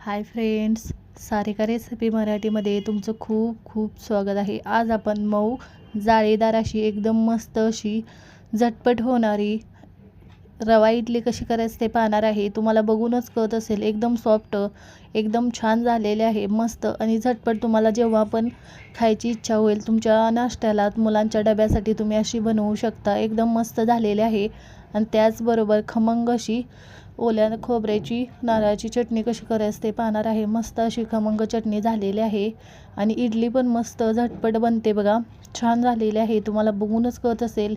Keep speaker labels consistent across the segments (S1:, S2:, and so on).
S1: Hi friends Sarika recipe मराठीमध्ये तुमचं खूप खूप स्वागत आहे. आज आपण मऊ जाळीदार अशी एकदम मस्त अशी झटपट होणारी रवा इडली कशी करायचं ते पाहणार आहे. तुम्हाला बघूनच कळत असेल एकदम सॉफ्ट एकदम छान झालेले आहे मस्त आणि झटपट तुम्हाला जेव्हा पण खायची इच्छा होईल तुमच्या नाश्त्याला मुलांच्या डब्यासाठी तुम्ही अशी बनवू शकता. एकदम मस्त झालेले आहे. आणि त्याचबरोबर खमंग अशी ओल्या खोबऱ्याची नारळाची चटणी कशी करायचं ते पाहणार आहे. मस्त अशी खमंग चटणी झालेली आहे. आणि इडली पण मस्त झटपट बनते बघा. छान झालेली आहे. तुम्हाला बघूनच कळत असेल.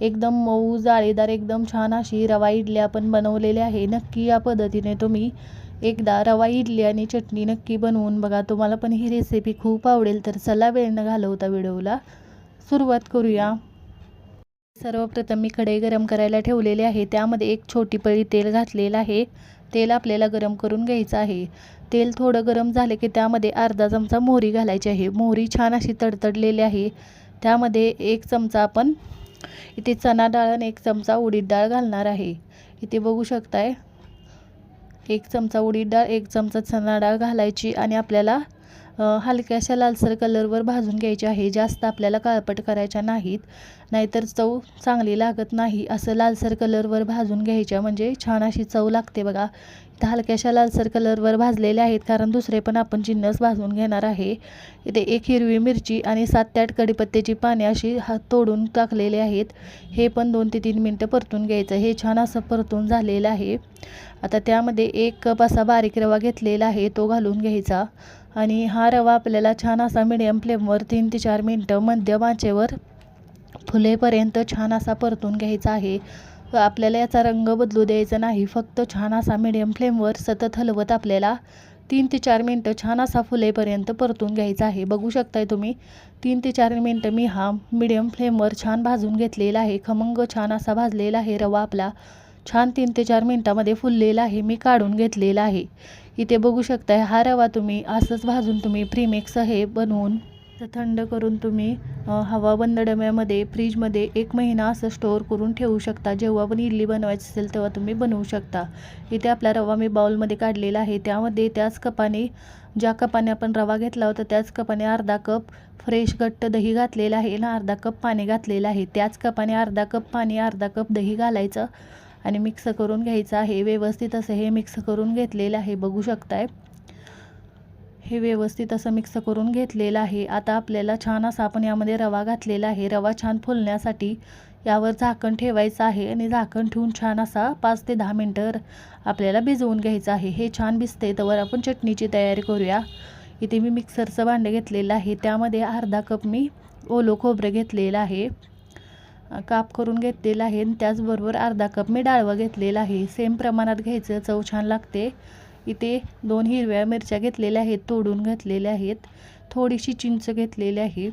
S1: एकदम मऊ जाळीदार एकदम छान अशी रवा इडली आपण बनवलेली आहे. नक्की या पद्धतीने तुम्ही एकदा रवा इडली आणि चटणी नक्की बनवून बघा. तुम्हाला पण ही रेसिपी खूप आवडेल. तर चला वेळ न घालवता व्हिडिओला सुरुवात करूया. सर्वप्रथम मी कढई गरम करायला ठेवलेली आहे. त्यामध्ये एक छोटी पळी तेल घातलेलं आहे. तेल आपल्याला गरम करून घ्यायचं आहे. तेल थोडं गरम झाले की त्यामध्ये अर्धा चमचा मोहरी घालायची आहे. मोहरी छान अशी तडतडलेली आहे. त्यामध्ये एक चमचा आपण इथे चना डाळ आणि एक चमचा उडीद डाळ घालणार आहे. इथे बघू शकताय एक चमचा उडीद डाळ एक चमचा चना डाळ घालायची आणि आपल्याला हलक्याशा लालसर कलरवर भाजून घ्यायचे आहे. जास्त आपल्याला काळपट करायच्या नाहीत. नाहीतर चव चांगली लागत नाही. असं लालसर कलरवर भाजून घ्यायच्या म्हणजे छान अशी चव लागते बघा. इथं हलक्याशा लालसर कलरवर भाजलेले आहेत. कारण दुसरे पण आपण जिन्नस भाजून घेणार आहे. इथे एक हिरवी मिरची आणि सात ते आठ कडीपत्त्याची पाने अशी हा तोडून टाकलेले आहेत. हे पण दोन ते तीन मिनटं परतून घ्यायचं. हे छान असं परतून झालेलं आहे. आता त्यामध्ये एक कप असा बारीक रवा घेतलेला आहे. तो घालून घ्यायचा. आणि हा रवा आपल्याला छान असा मिडियम फ्लेमवर तीन ते चार मिनटं मध्यम आचेवर फुलेपर्यंत छान असा परतून घ्यायचा आहे. आपल्याला याचा रंग बदलू द्यायचा नाही. फक्त छान असा मिडियम फ्लेमवर सतत हलवत आपल्याला तीन ते चार मिनटं छान असा फुलेपर्यंत परतून घ्यायचा आहे. बघू शकताय तुम्ही? तीन ते चार मिनटं मी हा मिडियम फ्लेमवर छान भाजून घेतलेला आहे. खमंग छान असा भाजलेला आहे रवा आपला. छान तीन ते चार मिनटामध्ये फुललेला आहे. मी काढून घेतलेला आहे. इथे बघू शकताय हा रवा तुम्ही असंच भाजून तुम्ही प्रीमिक्स हे बनवून थंड करून तुम्ही हवा बंद डब्यामध्ये फ्रीजमध्ये एक महिना असं स्टोअर करून ठेवू शकता. जेव्हा पण इडली बनवायची असेल तेव्हा तुम्ही बनवू शकता. इथे आपला रवा मी बाउलमध्ये काढलेला आहे. त्यामध्ये त्याच कपाने ज्या कपाने आपण रवा घेतला होता त्याच कपाने अर्धा कप फ्रेश घट्ट दही घातलेलं आहे ना अर्धा कप पाणी घातलेलं आहे. त्याच कपाने अर्धा कप पाणी अर्धा कप दही घालायचं. आणि मिक्स करून घ्यायचं आहे. व्यवस्थित असं हे मिक्स करून घेतलेलं आहे. बघू शकताय. हे व्यवस्थित असं मिक्स करून घेतलेलं आहे. आता आपल्याला छान असा आपण यामध्ये रवा घातलेला आहे. रवा छान फुलण्यासाठी यावर झाकण ठेवायचं आहे आणि झाकण ठेवून छान असा पाच ते दहा मिनटं आपल्याला भिजवून घ्यायचं आहे. हे छान भिजते त्यावर आपण चटणीची तयारी करूया. इथे मी मिक्सरचं भांडं घेतलेलं आहे. त्यामध्ये अर्धा कप मी ओलो खोबरं घेतलेलं आहे. काप करून घेतलेला आहे आणि त्याचबरोबर अर्धा कप मी डाळवं घेतलेलं आहे. सेम प्रमाणात घ्यायचं चव छान लागते. इथे दोन हिरव्या मिरच्या घेतलेल्या आहेत तोडून घातलेल्या आहेत. थोडीशी चिंच घेतलेली आहे.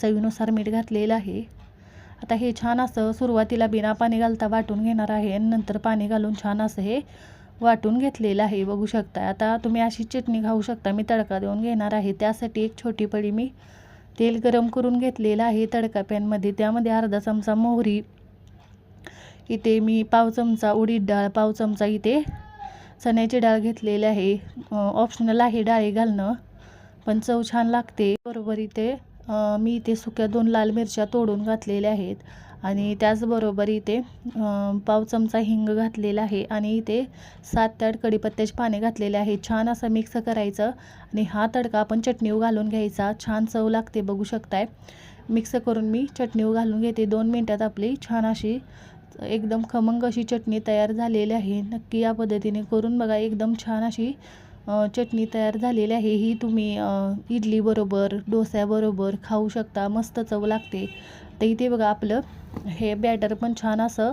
S1: चवीनुसार मीठ घातलेलं आहे. आता हे छान असं सुरुवातीला बिना पाणी घालता वाटून घेणार आहे आणि नंतर पाणी घालून छान असं हे वाटून घेतलेलं आहे. बघू शकता आता तुम्ही अशी चटणी खाऊ शकता. मी तडका देऊन घेणार आहे. त्यासाठी एक छोटी पडी मी तेल गरम करून घेतलेलं आहे तडका पॅनमध्ये. त्यामध्ये अर्धा चमचा मोहरी इथे मी पाव चमचा उडीद डाळ पाव चमचा इथे चण्याची डाळ घेतलेली आहे. ऑप्शनल आहे डाळी घालणं पण चव छान लागते. बरोबर इथे मी इथे सुक्या दोन लाल मिरच्या तोडून घातलेल्या आहेत. आणि त्याचबरोबर इथे पाव चमचा हिंग घातलेला आहे आणि इथे सात ते आठ कडीपत्त्याचे पाने घातलेले आहे छान असं मिक्स करायचं आणि हा तडका आपण चटणीव घालून घ्यायचा. छान चव लागते बघू शकताय. मिक्स करून मी चटणीव घालून घेते. दोन मिनटात आपली छान अशी एकदम खमंग अशी चटणी तयार झालेली आहे. नक्की या पद्धतीने करून बघा. एकदम छान अशी चटणी तयार झालेली आहे. ही तुम्ही इडलीबरोबर डोस्याबरोबर खाऊ शकता. मस्त चव लागते. तर इथे बघा आपलं हे बॅटर पण छान असं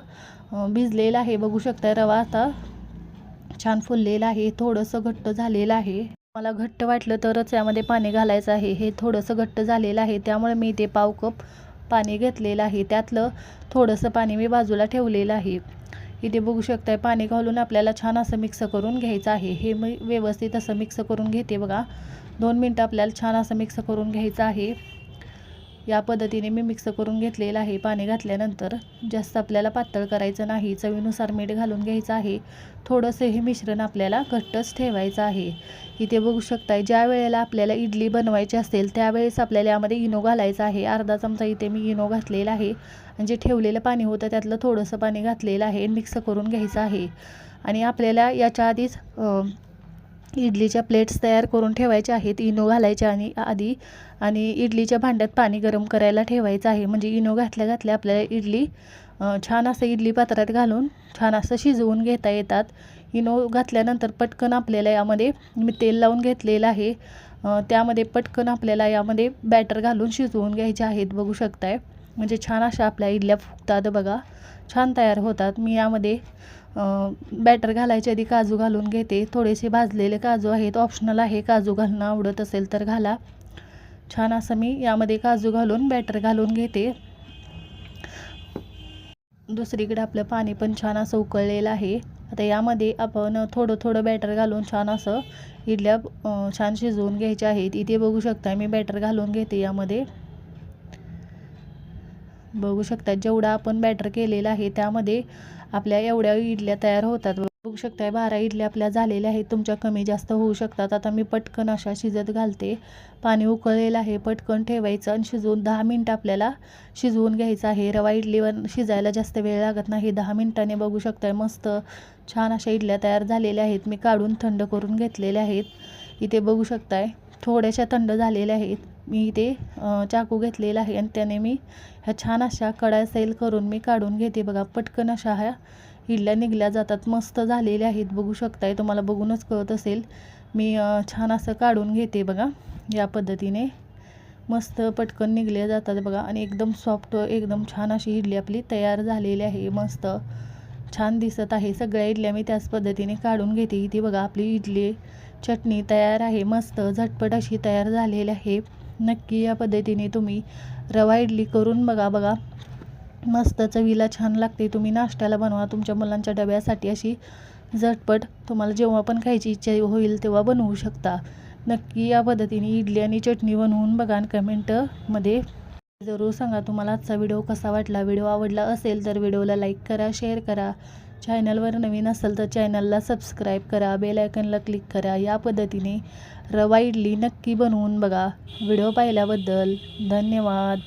S1: भिजलेलं आहे. बघू शकता रवा आता छान फुललेला आहे. थोडंसं घट्ट झालेलं आहे. मला घट्ट वाटलं तरच यामध्ये पाणी घालायचं आहे. हे थोडंसं घट्ट झालेलं आहे. त्यामुळे मी ते पाव कप पाणी घेतलेलं आहे. त्यातलं थोडंसं पाणी मी बाजूला ठेवलेलं आहे. इथे बघू शकताय पाणी घालून आपल्याला छान असं मिक्स करून घ्यायचं आहे. हे मी व्यवस्थित असं मिक्स करून घेते बघा. दोन मिनटं आपल्याला छान असं मिक्स करून घ्यायचं आहे. या पद्धतीने मी मिक्स करून घेतलेलं आहे. पाणी घातल्यानंतर जास्त आपल्याला पातळ करायचं नाही. चवीनुसार मीठ घालून घ्यायचं आहे. थोडंसं हे मिश्रण आपल्याला घट्टच ठेवायचं आहे. इथे बघू शकताय ज्या वेळेला आपल्याला इडली बनवायची असेल त्यावेळेस आपल्याला यामध्ये इनो घालायचं आहे. अर्धा चमचा इथे मी इनो घातलेला आहे. आणि जे ठेवलेलं पाणी होतं त्यातलं थोडंसं पाणी घातलेलं आहे. मिक्स करून घ्यायचं आहे. आणि आपल्याला याच्या आधीच इडलीच्या प्लेट्स तयार करून ठेवायच्या आहेत. इनो घालायच्या आणि आधी आणि इडलीच्या भांड्यात पाणी गरम करायला ठेवायचं आहे. म्हणजे इनो घातल्या घातल्या आपल्याला इडली छान असं इडली पात्रात घालून छान असं शिजवून घेता येतात. इनो घातल्यानंतर पटकन आपल्याला यामध्ये मी तेल लावून घेतलेलं आहे. त्यामध्ये पटकन आपल्याला यामध्ये बॅटर घालून शिजवून घ्यायचे आहेत. बघू शकताय. म्हणजे छान अशा आपल्या इडल्या फुगतात बघा. छान तयार होतात. मी यामध्ये बॅटर घालायच्या आधी काजू घालून घेते. थोडेसे भाजलेले काजू आहेत ऑप्शनल आहे. काजू घालणं आवडत असेल तर घाला. छान असं मी यामध्ये काजू घालून बॅटर घालून घेते. दुसरीकडे आपलं पाणी पण छान असं उकळलेलं आहे. आता यामध्ये आपण थोडं थोडं बॅटर घालून छान असं इडल्या छान शिजवून घ्यायच्या आहेत. इथे बघू शकता मी बॅटर घालून घेते यामध्ये. बघू शकता जेवढा आपण बॅटर केलेला आहे त्यामध्ये आपल्या एवढ्या इडल्या तयार होतात. बघू शकताय बारा इडल्या आपल्या झालेल्या आहेत. तुमच्या कमी जास्त होऊ शकतात. आता मी पटकन अशा शिजत घालते. पाणी उकळलेलं आहे. पटकन ठेवायचं आणि शिजवून दहा मिनटं आपल्याला शिजवून घ्यायचं आहे. रवा इडलीवर शिजायला जास्त वेळ लागत नाही. दहा मिनटाने बघू शकताय मस्त छान अशा इडल्या तयार झालेल्या आहेत. मी काढून थंड करून घेतलेल्या आहेत. इथे बघू शकताय थोड्याशा थंड झालेल्या आहेत. मी इथे चाकू घेतलेला आहे आणि त्याने मी ह्या छान अशा कडा सैल करून मी काढून घेते. बघा पटकन अशा ह्या हिडल्या निघल्या जातात. मस्त झालेल्या आहेत. बघू शकताय तुम्हाला बघूनच कळत असेल. मी छान असं काढून घेते बघा या पद्धतीने. मस्त पटकन निघल्या जातात बघा आणि एकदम सॉफ्ट एकदम छान अशी इडली आपली तयार झालेली आहे. मस्त छान दिसत आहे. सगळ्या इडल्या मी त्याच पद्धतीने काढून घेते. इथे बघा आपली इडली चटणी तयार आहे. मस्त झटपट अशी तयार झालेली आहे. नक्की या पद्धतीने तुम्ही रवा इडली करून बघा बघा. मस्त चवीला छान लागते. तुम्ही नाश्त्याला बनवा. तुमच्या मुलांच्या डब्यासाठी अशी झटपट तुम्हाला जेव्हा पण खायची इच्छा होईल तेव्हा बनवू शकता. नक्की या पद्धतीने इडली आणि चटणी बनवून बघा आणि कमेंटमध्ये जरूर सांगा तुम्हाला आजचा व्हिडिओ कसा वाटला. व्हिडिओ आवडला असेल तर व्हिडिओला लाईक करा शेअर करा. चॅनलवर नवीन असेल तर चॅनलला सबस्क्राईब करा बेल आयकनला क्लिक करा. या पद्धतीने रवा इडली नक्की बनवून बघा. व्हिडिओ पाहिल्याबद्दल धन्यवाद.